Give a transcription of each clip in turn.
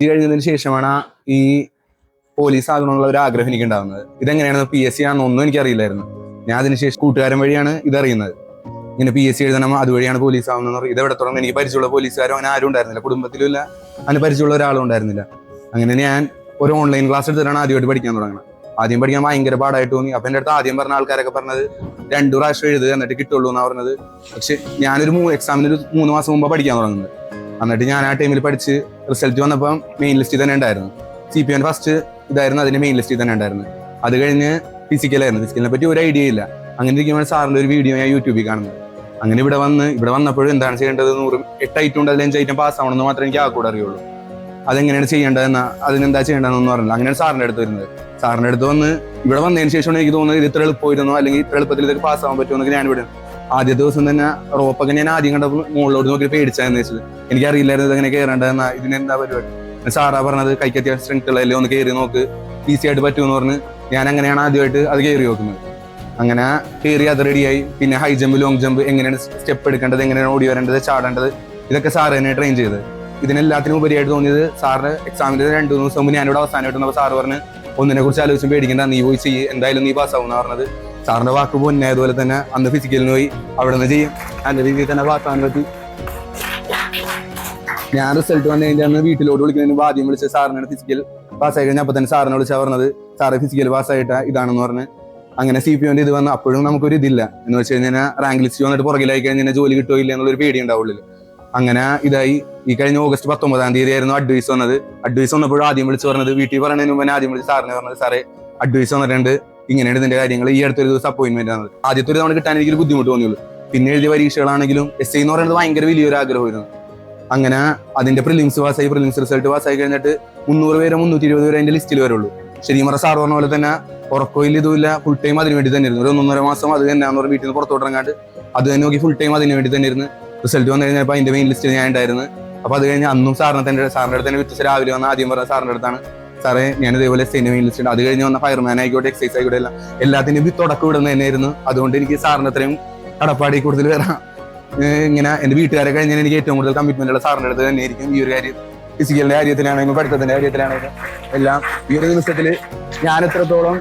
ഇത് കഴിഞ്ഞതിന് ശേഷമാണ് ഈ പോലീസ് ആകണമെന്നുള്ള ഒരു ആഗ്രഹം എനിക്ക് ഉണ്ടാകുന്നത് ഇതെങ്ങനെയാണ് പി എസ് സി ആണെന്നൊന്നും എനിക്കറിയില്ലായിരുന്നു. ഞാൻ അതിനുശേഷം കൂട്ടുകാരൻ വഴിയാണ് ഇതറിയുന്നത്. ഇങ്ങനെ പി എസ് സി എഴുതണം അതുവഴിയാണ് പോലീസ് ആവുന്നത് ഇത് എവിടെ തുടങ്ങും എനിക്ക് പരിചയമുള്ള പോലീസുകാരോ അങ്ങനെ ആരും ഉണ്ടായിരുന്നില്ല. കുടുംബത്തിലും ഇല്ല. അതിന് പരിചയമുള്ള ഒരാളും ഉണ്ടായിരുന്നില്ല. അങ്ങനെ ഞാൻ ഒരു ഓൺലൈൻ ക്ലാസ് എടുത്തിട്ടാണ് ആദ്യമായിട്ട് പഠിക്കാൻ തുടങ്ങുന്നത് ആദ്യം പഠിക്കാൻ ഭയങ്കര പാടായിട്ട് തോന്നി. അപ്പം എന്റെ അടുത്ത് ആദ്യം പറഞ്ഞ ആൾക്കാരൊക്കെ പറഞ്ഞത് രണ്ടു പ്രാവശ്യം എഴുതുക എന്നിട്ട് കിട്ടുള്ളൂ എന്നാണ് പറഞ്ഞത്. പക്ഷെ ഞാനൊരു മൂ എക്സാമിന് ഒരു മൂന്ന് മാസം മുമ്പ് പഠിക്കാൻ തുടങ്ങുന്നത്. എന്നിട്ട് ഞാൻ ആ ടൈമിൽ പഠിച്ച് റിസൾട്ട് വന്നപ്പോൾ മെയിൻ ലിസ്റ്റിൽ തന്നെ ഉണ്ടായിരുന്നു. സി പി എൻ ഫസ്റ്റ് ഇതായിരുന്നു അതിന്റെ മെയിൻ ലിസ്റ്റിൽ തന്നെ ഉണ്ടായിരുന്നു. അത് കഴിഞ്ഞ് ഫിസിക്കലായിരുന്നു ഫിസിക്കലിനെ പറ്റി ഒരു ഐഡിയ ഇല്ല. അങ്ങനെ ഇരിക്കുമ്പോൾ സാറിന്റെ ഒരു വീഡിയോ ഞാൻ യൂട്യൂബിൽ കാണുന്നു. അങ്ങനെ ഇവിടെ വന്ന് ഇവിടെ വന്നപ്പോഴും എന്താണ് ചെയ്യേണ്ടത്? നൂറ് എട്ട് ഐറ്റം ഉണ്ട്. അതിൽ അഞ്ച് ഐറ്റം പാസ് ആവണമെന്ന് മാത്രമേ എനിക്ക് ആ കൂടെ അറിയുള്ളൂ. അതെങ്ങനെയാണ് ചെയ്യേണ്ടതെന്ന് അതിനെന്താ ചെയ്യേണ്ടതെന്നൊന്നും പറഞ്ഞില്ല അങ്ങനെയാണ് സാറിന്റെ അടുത്ത് വരുന്നത്. സാറിന്റെ അടുത്ത് വന്ന് ഇവിടെ വന്നതിന് ശേഷമാണ് എനിക്ക് തോന്നുന്നത് ഇത് ഇത്ര എളുപ്പമായിരുന്നോ അല്ലെങ്കിൽ ഇത്ര എളുപ്പത്തിൽ ഇതൊക്കെ പാസ് ആവാൻ പറ്റുമെന്നൊക്കെ ഞാൻ ഇവിടെ ആദ്യ ദിവസം തന്നെ റോപ്പൊക്കെ ഞാൻ ആദ്യം കണ്ടപ്പോൾ മുകളിലോട്ട് നോക്കി പേടിച്ചാന്ന് വെച്ചത് എനിക്ക് അറിയില്ലായിരുന്നു ഇതെങ്ങനെ കയറേണ്ടതെന്നാ ഇതിനെന്താ പരിപാടി? സാറാ പറഞ്ഞത് കൈക്ക് അത്യാവശ്യം സ്ട്രെങ്ത് ഉള്ളതല്ലേ ഒന്ന് കയറി നോക്ക് ഈസി ആയിട്ട് പറ്റുമെന്ന് പറഞ്ഞ് ഞാൻ അങ്ങനെയാണ് ആദ്യമായിട്ട് അത് കയറി നോക്കുന്നത്. അങ്ങനെ കയറി അത് റെഡിയായി പിന്നെ ഹൈ ജമ്പ് ലോങ് ജമ്പ് എങ്ങനെയാണ് സ്റ്റെപ്പ് എടുക്കേണ്ടത് എങ്ങനെയാണ് ഓടി വരേണ്ടത് ചാടേണ്ടത് ഇതൊക്കെ സാറ് തന്നെ ട്രെയിൻ ചെയ്തത്. ഇതിനെല്ലാത്തിനും ഉപരിയായിട്ട് തോന്നിയത് സാറിന് എക്സാമിന്റെ രണ്ട് മൂന്ന് ദിവസം മുമ്പ് ഞാനിവിടെ അവസാനമായിട്ട് സാറ് പറഞ്ഞ് ഒന്നിനെ കുറിച്ച് ആലോചിച്ച് പേടിക്കേണ്ട നീ പോയി ചെയ്യ് എന്തായാലും നീ പാസ്സാവും എന്ന് പറഞ്ഞത്. സാറിന്റെ വാക്ക് പൊന്നെ അതുപോലെ തന്നെ അന്ന് ഫിസിക്കലിന് പോയി അവിടെ നിന്ന് ചെയ്യും. നല്ല രീതിയിൽ തന്നെ പാസ്സാൻ പറ്റി. ഞാൻ റിസൾട്ട് വന്നു കഴിഞ്ഞാൽ അന്ന് വീട്ടിലോട്ട് വിളിക്കുന്നതിന് ആദ്യം വിളിച്ച സാറിനാണ് ഫിസിക്കൽ പാസ്സായി കഴിഞ്ഞാൽ അപ്പൊ തന്നെ സാറിനെ വിളിച്ചാൽ പറഞ്ഞത് സാറ് ഫിസിക്കൽ പാസ്സായിട്ടാ ഇതാണെന്ന് പറഞ്ഞ്. അങ്ങനെ സി പി ഒന്റെ ഇത് വന്ന് അപ്പോഴും നമുക്കൊരു ഇതില്ല. എന്ന് വെച്ച് കഴിഞ്ഞാൽ റാങ്ക് ലിസ്റ്റ് വന്നിട്ട് പുറകിലായി കഴിഞ്ഞാൽ ജോലി കിട്ടുമോ എന്നുള്ളൊരു പേടി ഉണ്ടാവുള്ളൂ അങ്ങനെ ഇതായി. ഈ കഴിഞ്ഞ ഓഗസ്റ്റ് പത്തൊമ്പതാം തീയതി ആയിരുന്നു അഡ്വൈസ് വന്നത്. അഡ്വൈസ് വന്നപ്പോഴും ആദ്യം വിളിച്ച് പറഞ്ഞത് വീട്ടിൽ പറയുന്നതിന് മുമ്പ് ആദ്യം വിളിച്ച് സാറിനെ പറഞ്ഞത് സാറേ അഡ്വൈസ് വന്നിട്ടുണ്ട്. ഇങ്ങനെയാണ് ഇതിന്റെ കാര്യങ്ങൾ ഈ അടുത്തൊരു ദിവസം അപ്പോയിന്റ്മെന്റ് ആണ്. ആദ്യത്തെ ഒരു തവണ കിട്ടാൻ എനിക്ക് ബുദ്ധിമുട്ട് തോന്നിയുള്ളൂ. പിന്നെ എഴുതിയ പരീക്ഷകളാണെങ്കിലും എസ് ഐ എന്ന് പറയുന്നത് ഭയങ്കര വലിയൊരു ആഗ്രഹമായിരുന്നു. അങ്ങനെ അതിന്റെ പ്രിലിംസ് പാസ്സായി പ്രിലിംസ് റിസൾട്ട് പാസ്സായി കഴിഞ്ഞിട്ട് മുന്നൂറ് പേരോ മുന്നൂറ്റി ഇരുപത് പേരോ അതിന്റെ ലിസ്റ്റിൽ വരുള്ളൂ. ശരിമറ സാർ പറഞ്ഞ പോലെ തന്നെ ഉറക്കമില്ല ഇതുമില്ല ഫുൾ ടൈം അതിന് വേണ്ടി തന്നെ ഇരുന്നു ഒരു ഒന്നൊന്നര മാസം അത് തന്നെ പറഞ്ഞ വീട്ടിൽ നിന്ന് പുറത്തോട്ട് ഇറങ്ങാണ്ട് അത് തന്നെ നോക്കി ഫുൾ ടൈം അതിന് വേണ്ടി തന്നെ ഇരുന്ന് റിസൾട്ട് വന്നു കഴിഞ്ഞപ്പോൾ അതിന്റെ മെയിൻ ലിസ്റ്റിൽ ഞാൻ ഉണ്ടായിരുന്നു. അപ്പൊ അത് കഴിഞ്ഞ് അന്നും സാറിനെ തന്നെ സാറിന്റെ അടുത്ത് തന്നെ വ്യത്യസ്ത രാവിലെ വന്ന ആദ്യം പറഞ്ഞ സാറിന്റെ അടുത്താണ് സാറേ ഞാൻ ഇതേപോലെ സിനിമ ഉണ്ട് അത് കഴിഞ്ഞ് വന്ന ഫയർമാൻ ആയിക്കോട്ടെ എക്സൈസ് ആയിക്കോട്ടെ എല്ലാം. എല്ലാത്തിനും തുടക്കം ഇടുന്ന തന്നെയായിരുന്നു. അതുകൊണ്ട് എനിക്ക് സാറിന് അത്രയും കടപ്പാടി കൂടുതൽ വരാം. ഇങ്ങനെ എന്റെ വീട്ടുകാരെ കഴിഞ്ഞാൽ എനിക്ക് ഏറ്റവും കൂടുതൽ കമ്മിറ്റ്മെന്റ് ഉള്ള സാറിന്റെ അടുത്ത് തന്നെയായിരിക്കും ഈ ഒരു കാര്യം. ഫിസിക്കലിന്റെ കാര്യത്തിലാണെങ്കിലും പഠിത്തത്തിന്റെ കാര്യത്തിലാണെങ്കിലും എല്ലാം ഈ ഒരു ദിവസത്തിൽ ഞാൻ എത്രത്തോളം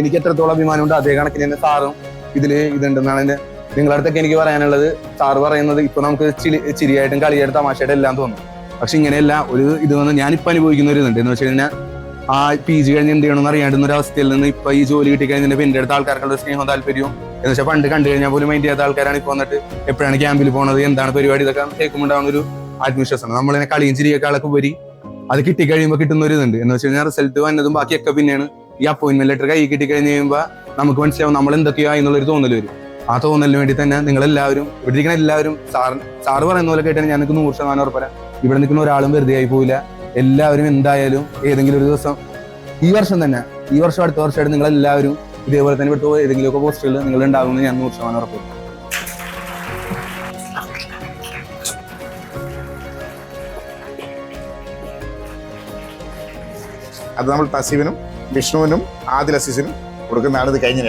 എനിക്ക് എത്രത്തോളം അഭിമാനമുണ്ട് അതേ കണക്കിന് തന്നെ സാറും ഇതിൽ ഇതുണ്ടെന്നാണ് എന്റെ നിങ്ങളുടെ അടുത്തൊക്കെ എനിക്ക് പറയാനുള്ളത്. സാറ് പറയുന്നത് ഇപ്പൊ നമുക്ക് ചിരി ചിരിയായിട്ടും കളിയായിട്ടും തമാശയായിട്ടും എല്ലാം തോന്നും. പക്ഷെ ഇങ്ങനെയല്ല ഒരു ഇത് വന്ന് ഞാനിപ്പോൾ അനുഭവിക്കുന്ന ഒരു ഇതുണ്ട്. എന്ന് വെച്ച് കഴിഞ്ഞാൽ ആ പി ജി കഴിഞ്ഞ് എന്ത് ചെയ്യണമെന്ന് അറിയാണ്ടുന്ന ഒരു അവസ്ഥയിൽ നിന്ന് ഇപ്പൊ ഈ ജോലി കിട്ടി കഴിഞ്ഞാൽ പിന്നെ അടുത്ത ആൾക്കാർക്കുള്ള സ്നേഹവും താല്പര്യവും എന്ന് വെച്ചാൽ പണ്ട് കണ്ടു കഴിഞ്ഞാൽ പോലും മൈൻഡ് ചെയ്യാത്ത ആൾക്കാരാണ് ഇപ്പൊ വന്നിട്ട് എപ്പോഴാണ് ക്യാമ്പിൽ പോണത് എന്താണ് പരിപാടി ഇതൊക്കെ കേൾക്കുമ്പോണ്ടാവുന്ന ഒരു ആത്മവിശ്വാസമാണ്. നമ്മളിങ്ങനെ കളിയും ചിരിയേക്കാളൊക്കെ ഉപരി അത് കിട്ടിക്കഴിയുമ്പോൾ കിട്ടുന്ന ഒരു ഇതുണ്ട്. എന്ന് വെച്ച് കഴിഞ്ഞാൽ റിസൾട്ട് വന്നതും ബാക്കിയൊക്കെ പിന്നെയാണ്. ഈ അപ്പോയിന്റ്മെന്റ് ലെറ്റർ കൈ കിട്ടി കഴിഞ്ഞ് കഴിയുമ്പോൾ നമുക്ക് മനസ്സിലാവും നമ്മൾ എന്തൊക്കെയാ എന്നുള്ളൊരു തോന്നൽ വരും. ആ തോന്നലിന് വേണ്ടി തന്നെ നിങ്ങൾ എല്ലാവരും ഇവിടെ ഇരിക്കുന്ന എല്ലാവരും സാർ സാറ് പറയുന്ന പോലെ കേട്ടാൽ ഞാൻ നിങ്ങൾക്ക് നൂറ് ശതമാനം ഉറപ്പല്ല ഇവിടെ നിൽക്കുന്ന ഒരാളും വെറുതെ ആയി പോവില്ല. എല്ലാവരും എന്തായാലും ഏതെങ്കിലും ഒരു ദിവസം ഈ വർഷം തന്നെ ഈ വർഷം അടുത്ത വർഷമായിട്ട് നിങ്ങൾ എല്ലാവരും ഇതേപോലെ തന്നെ ഇവിടുത്തെ ഏതെങ്കിലുമൊക്കെ പോസ്റ്റുകൾ നിങ്ങൾ ഉണ്ടാകുമെന്ന് ഞാൻ നൂറ് ശതമാനം ഉറപ്പ് അത് നമ്മൾ തസീവിനും വിഷ്ണുവിനും ആദിൽ അസീസിനും കൊടുക്കുന്നതാണ് ഇത് കഴിഞ്ഞ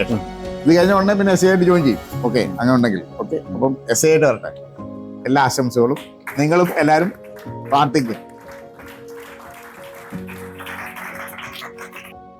ഇത് കഴിഞ്ഞ ഉടനെ പിന്നെ എസ് ആയിട്ട് ജോയിൻ ചെയ്യും. ഓക്കെ അങ്ങനെ ഉണ്ടെങ്കിൽ. ഓക്കെ അപ്പം എസ് ആയിട്ട് വരട്ടെ. എല്ലാ ആശംസകളും നിങ്ങളും എല്ലാവരും പ്രാർത്ഥിക്കും. Thank you.